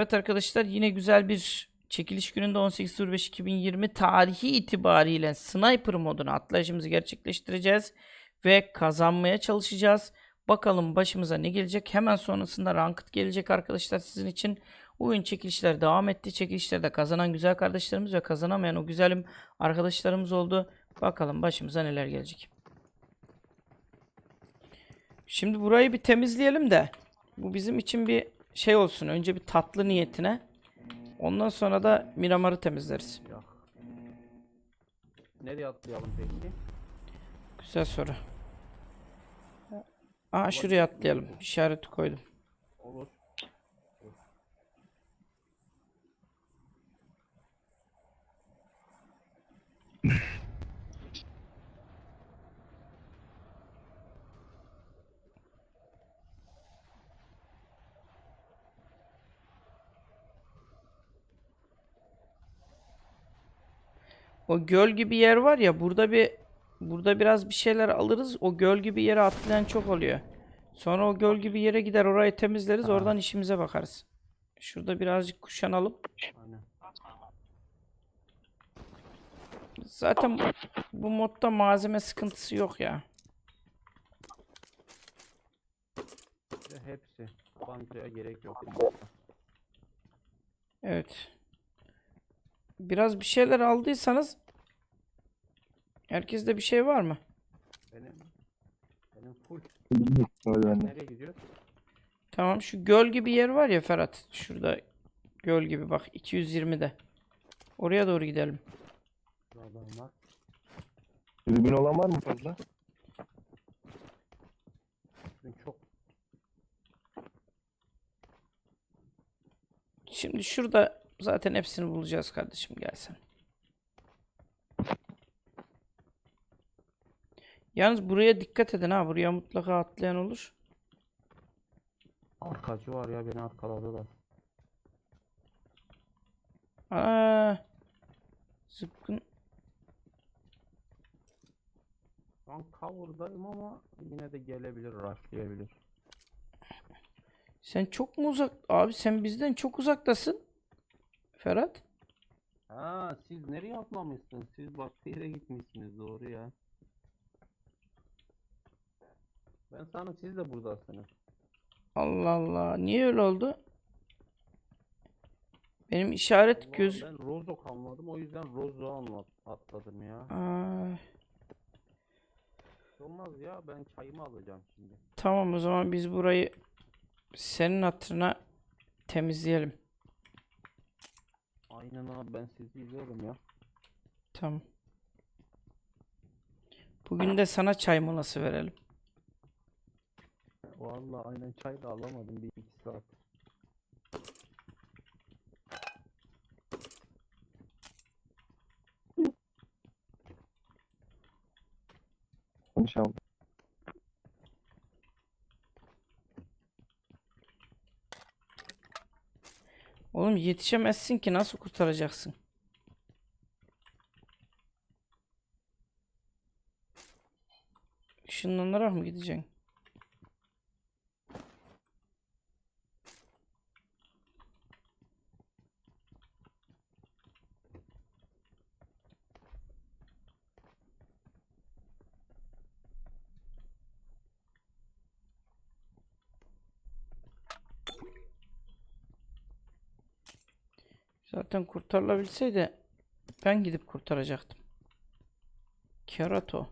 Evet arkadaşlar yine güzel bir çekiliş gününde 18.05.2020 tarihi itibariyle Sniper moduna atlayışımızı gerçekleştireceğiz ve kazanmaya çalışacağız. Bakalım başımıza ne gelecek. Hemen sonrasında Ranked gelecek arkadaşlar sizin için. Oyun çekilişler devam etti. Çekilişlerde kazanan güzel kardeşlerimiz ve kazanamayan o güzelim arkadaşlarımız oldu. Bakalım başımıza neler gelecek. Şimdi burayı bir temizleyelim de bu bizim için bir şey olsun. Önce bir tatlı niyetine. Ondan sonra da Miramar'ı temizleriz. Yok. Nereye atlayalım peki? Güzel soru. Aa şuraya atlayalım. İşareti koydum. Olur. O göl gibi yer var ya burada bir burada biraz bir şeyler alırız. O göl gibi yere atlayan çok oluyor. Sonra o göl gibi yere gider orayı temizleriz. Oradan işimize bakarız. Şurada birazcık kuşanalım. Zaten bu, modda malzeme sıkıntısı yok ya. Hepsi. Bankaya gerek yok. Evet. Biraz bir şeyler aldıysanız herkeste bir şey var mı? Benim benim full. Bende. Nereye gidiyor? Tamam şu göl gibi yer var ya Ferhat. Şurada göl gibi bak 220'de. Oraya doğru gidelim. Buradan var. Dürbün olan var mı fazla? Çok Şimdi şurada zaten hepsini bulacağız kardeşim gelsen. Yalnız buraya dikkat edin ha. Buraya mutlaka atlayan olur. arkacı var ya beni arkaladılar. Aa, zıpkın. An cover'dayım ama yine de gelebilir, rushlayabilir. Sen çok mu uzak? Abi sen bizden çok uzaktasın. Ferhat. Ha siz nereye atlamışsınız? Siz başka yere gitmişsiniz doğru ya. Ben sanırım siz de buradasınız. Allah Allah. Niye öyle oldu? Benim işaret Vallahi göz... Ben Rozo kalmadım o yüzden Rozo anlat atladım ya. Aa, Olmaz ya ben çayımı alacağım şimdi. tamam o zaman biz burayı senin hatırına temizleyelim. Aynen abi ben sizi izliyorum ya. Tamam. Bugün de sana çay molası verelim. Vallahi aynen çay da alamadım bir iki saat. Konuşalım. Oğlum yetişemezsin ki nasıl kurtaracaksın? Işınlanarak mı gideceksin? Zaten kurtarılabilseydi ben gidip kurtaracaktım. Kerato.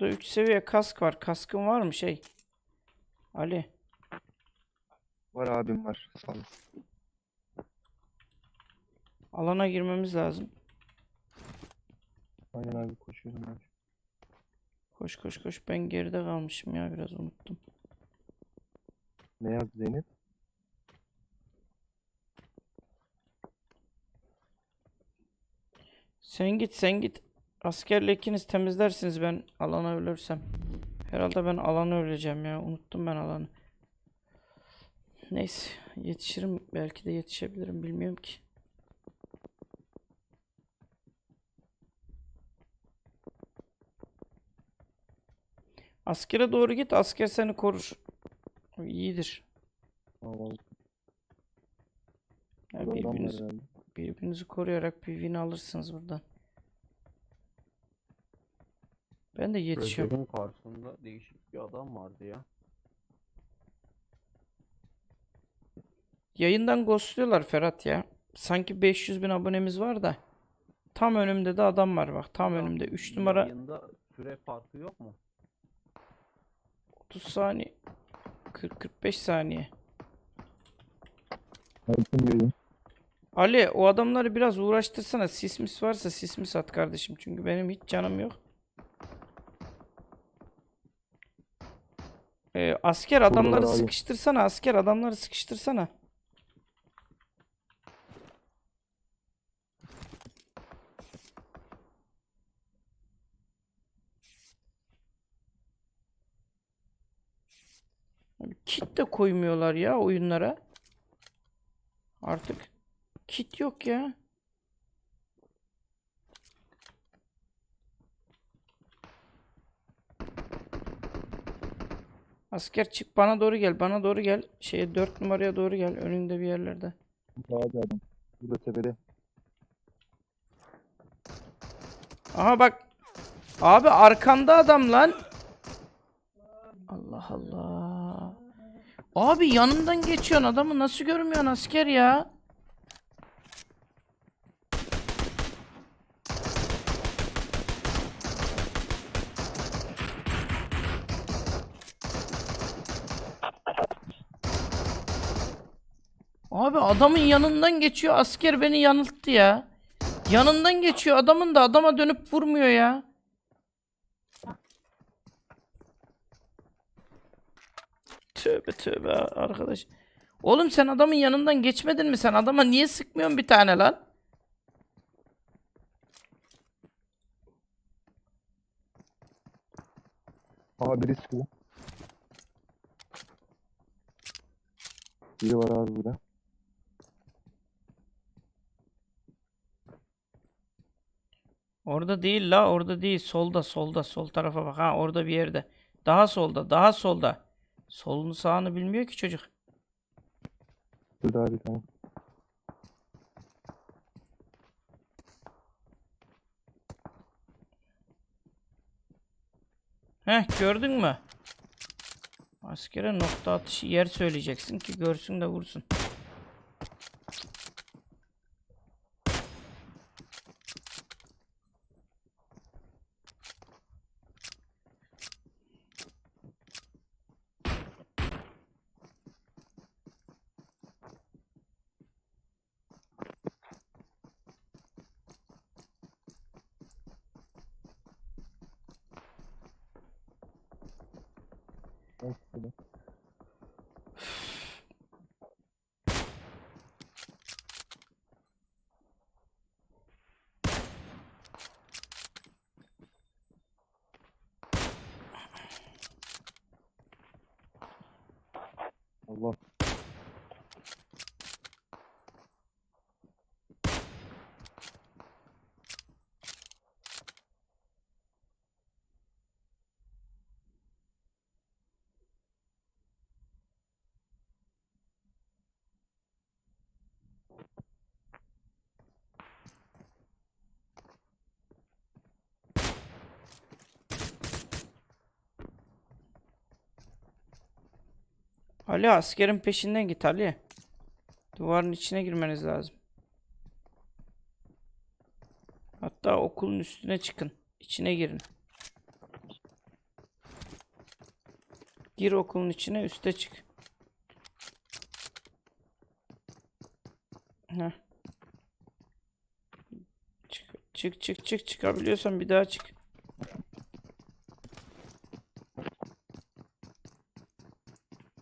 Burada 3 seviye kask var. Kaskın var mı şey? Ali. Var abim var. Sağ ol. Alana girmemiz lazım. Aynen abi koşuyorum ben. Koş koş koş. Ben geride kalmışım ya biraz unuttum. Ne yazdı Zeynep? Sen git sen git. Askerle ikiniz temizlersiniz ben alana ölürsem. Herhalde ben alanı öleceğim ya. Unuttum ben alanı. Neyse yetişirim. Belki de yetişebilirim bilmiyorum ki. Askere doğru git. Asker seni korur. İyidir. Birbirinizi, birbirinizi koruyarak bir win alırsınız buradan. Ben de yetişiyorum. Gözlerin karşısında değişik bir adam vardı ya. Yayından ghostluyorlar Ferhat ya. Sanki 500 bin abonemiz var da. Tam önümde de adam var bak. Tam önümde. 3 numara Yayında süre farkı yok mu? 30 saniye. 40-45 saniye. Ali o adamları biraz uğraştırsana. Sismis varsa sismis at kardeşim. Çünkü benim hiç canım yok. Ee, asker adamları abi. sıkıştırsana. Asker adamları sıkıştırsana. Kit de koymuyorlar ya oyunlara. Artık kit yok ya. Asker çık bana doğru gel. Bana doğru gel. Şeye 4 numaraya doğru gel. Önünde bir yerlerde. Abi adam. Burada tepede. Aha bak. Abi arkanda adam lan. Allah Allah. Abi yanından geçiyorsun adamı nasıl görmüyorsun asker ya? Abi adamın yanından geçiyor asker beni yanılttı ya. Yanından geçiyor adamın da adama dönüp vurmuyor ya. Tövbe tövbe arkadaş. Oğlum sen adamın yanından geçmedin mi sen? Adama niye sıkmıyorsun bir tane lan? Aha biri sıkıyor. Biri var abi burada. Orada değil la orada değil. Solda solda sol tarafa bak ha orada bir yerde. Daha solda daha solda. Solunu sağını bilmiyor ki çocuk. Burada abi tamam. Heh gördün mü? Askere nokta atışı yer söyleyeceksin ki görsün de vursun. Ali askerin peşinden git Ali. Duvarın içine girmeniz lazım. Hatta okulun üstüne çıkın. İçine girin. Gir okulun içine üste çık. Heh. Çık çık çık çık çıkabiliyorsan bir daha çık.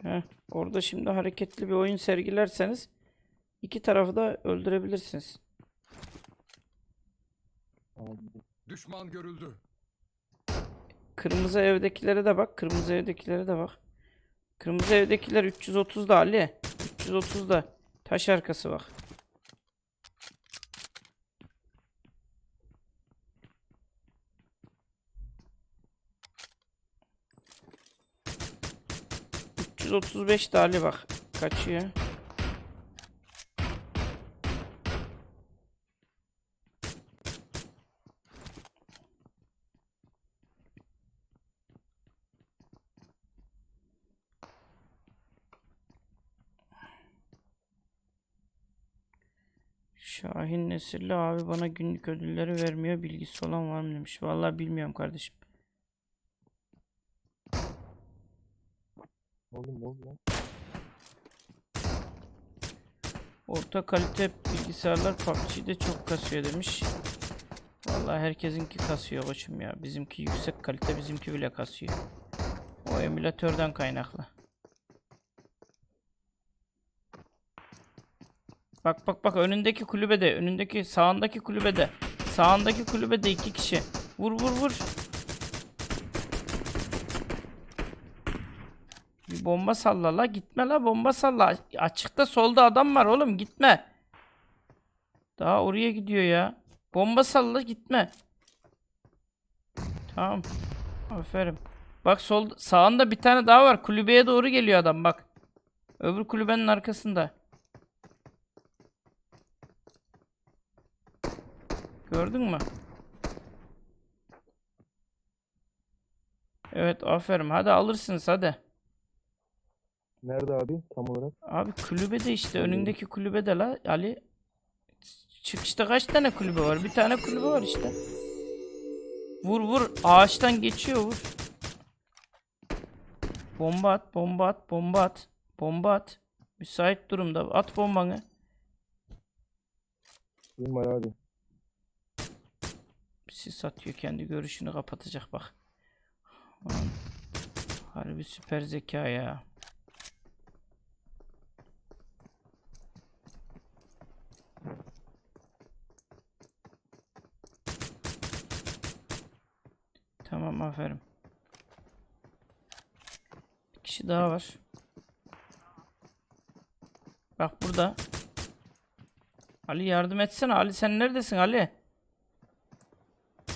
Heh, orada şimdi hareketli bir oyun sergilerseniz iki tarafı da öldürebilirsiniz. Düşman görüldü. Kırmızı evdekilere de bak. Kırmızı evdekilere de bak. Kırmızı evdekiler 330'da Ali. 330'da. Taş arkası bak. ...335 de Ali bak. Kaçıyor. Şahin Nesilli abi bana günlük ödülleri vermiyor. Bilgisi olan var mı demiş. Vallahi bilmiyorum kardeşim. Oğlum lan? Orta kalite bilgisayarlar PUBG'de çok kasıyor demiş. Vallahi herkesinki kasıyor koçum ya. Bizimki yüksek kalite bizimki bile kasıyor. O emülatörden kaynaklı. Bak bak bak önündeki kulübede, önündeki sağındaki kulübede. Sağındaki kulübede iki kişi. Vur vur vur. Bir bomba salla la gitme la bomba salla. Açıkta solda adam var oğlum gitme. Daha oraya gidiyor ya. Bomba salla gitme. Tamam. Aferin. Bak sol sağında bir tane daha var. Kulübeye doğru geliyor adam bak. Öbür kulübenin arkasında. Gördün mü? Evet aferin. Hadi alırsınız hadi. Nerede abi tam olarak? Abi kulübede işte önündeki kulübede la Ali. Çıkışta kaç tane kulübe var? Bir tane kulübe var işte. Vur vur ağaçtan geçiyor vur. Bomba at, bomba at, bomba at. Bomba at. Müsait durumda at bombanı. Var abi? Sis atıyor kendi görüşünü kapatacak bak. Harbi süper zeka ya. Tamam aferin. Bir kişi daha var. Bak burada. Ali yardım etsene. Ali sen neredesin Ali?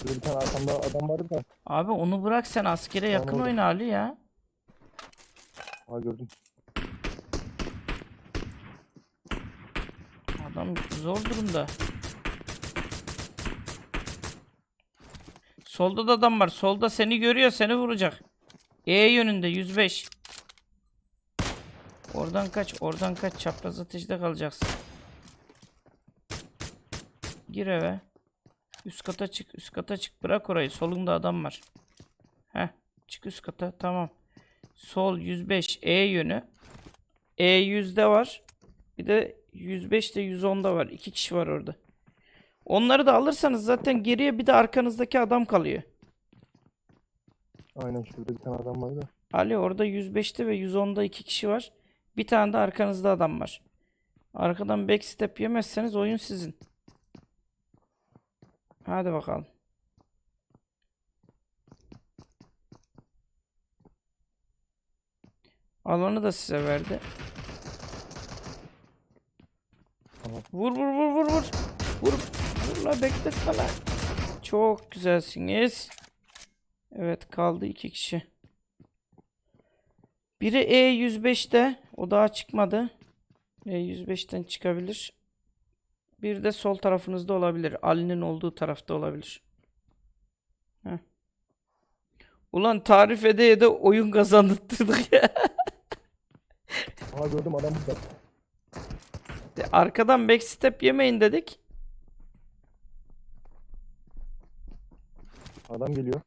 Bir tane arkamda adam vardı da. Abi onu bırak sen askere yakın oyna Ali ya. Ha gördüm. Adam zor durumda. Solda da adam var. Solda seni görüyor, seni vuracak. E yönünde 105. Oradan kaç, oradan kaç. Çapraz ateşte kalacaksın. Gir eve. Üst kata çık, üst kata çık. Bırak orayı. Solunda adam var. Heh, çık üst kata. Tamam. Sol 105 E yönü. E 100'de var. Bir de 105 de 110'da var. İki kişi var orada. Onları da alırsanız zaten geriye bir de arkanızdaki adam kalıyor. Aynen şurada bir tane adam vardı da. Ali orada 105'te ve 110'da iki kişi var. Bir tane de arkanızda adam var. Arkadan backstep yemezseniz oyun sizin. Hadi bakalım. Alanı da size verdi. Tamam. Vur vur vur vur vur. Vur. Vur la bekletme la. Çok güzelsiniz. Evet kaldı iki kişi. Biri E105'te. O daha çıkmadı. E105'ten çıkabilir. Bir de sol tarafınızda olabilir. Ali'nin olduğu tarafta olabilir. Heh. Ulan tarif ede de oyun kazandırdık ya. Aha gördüm adam burada. Arkadan backstep yemeyin dedik. Adam geliyor.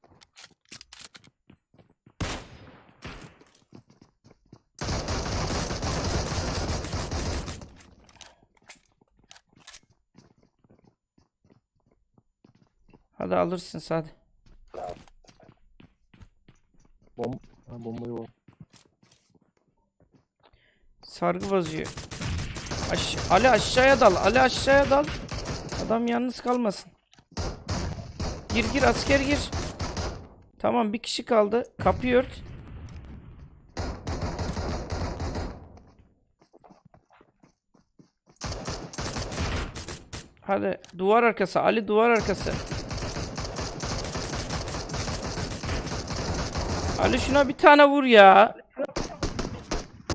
Hadi alırsın hadi. Bom ha, bombayı var. Sargı bozuyor. Aş Ali aşağıya dal. Ali aşağıya dal. Adam yalnız kalmasın. Gir gir asker gir. Tamam bir kişi kaldı. Kapıyı ört. Hadi duvar arkası. Ali duvar arkası. Ali şuna bir tane vur ya.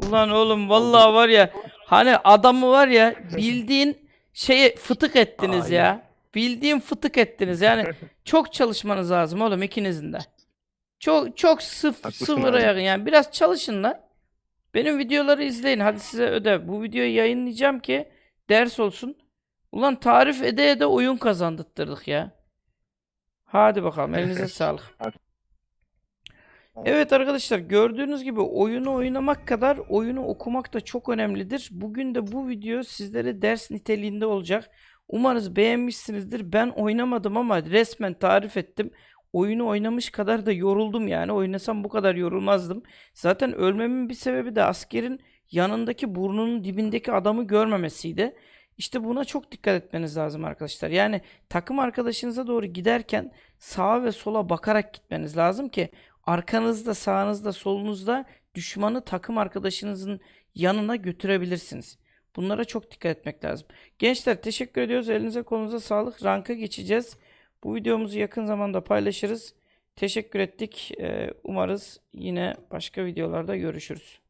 Ulan oğlum vallahi var ya hani adamı var ya bildiğin şeye fıtık ettiniz ya. Bildiğin fıtık ettiniz yani. Çok çalışmanız lazım oğlum ikinizin de. Çok çok sıf Haklısın sıfıra abi. yakın yani biraz çalışın lan. Benim videoları izleyin. Hadi size ödev. Bu videoyu yayınlayacağım ki ders olsun. Ulan tarif ede ede oyun kazandırdık ya. Hadi bakalım elinize sağlık. Evet arkadaşlar gördüğünüz gibi oyunu oynamak kadar oyunu okumak da çok önemlidir. Bugün de bu video sizlere ders niteliğinde olacak. Umarız beğenmişsinizdir. Ben oynamadım ama resmen tarif ettim. Oyunu oynamış kadar da yoruldum yani. Oynasam bu kadar yorulmazdım. Zaten ölmemin bir sebebi de askerin yanındaki burnunun dibindeki adamı görmemesiydi. İşte buna çok dikkat etmeniz lazım arkadaşlar. Yani takım arkadaşınıza doğru giderken sağa ve sola bakarak gitmeniz lazım ki arkanızda, sağınızda, solunuzda düşmanı takım arkadaşınızın yanına götürebilirsiniz. Bunlara çok dikkat etmek lazım. Gençler teşekkür ediyoruz. Elinize kolunuza sağlık. Ranka geçeceğiz. Bu videomuzu yakın zamanda paylaşırız. Teşekkür ettik. Ee, umarız yine başka videolarda görüşürüz.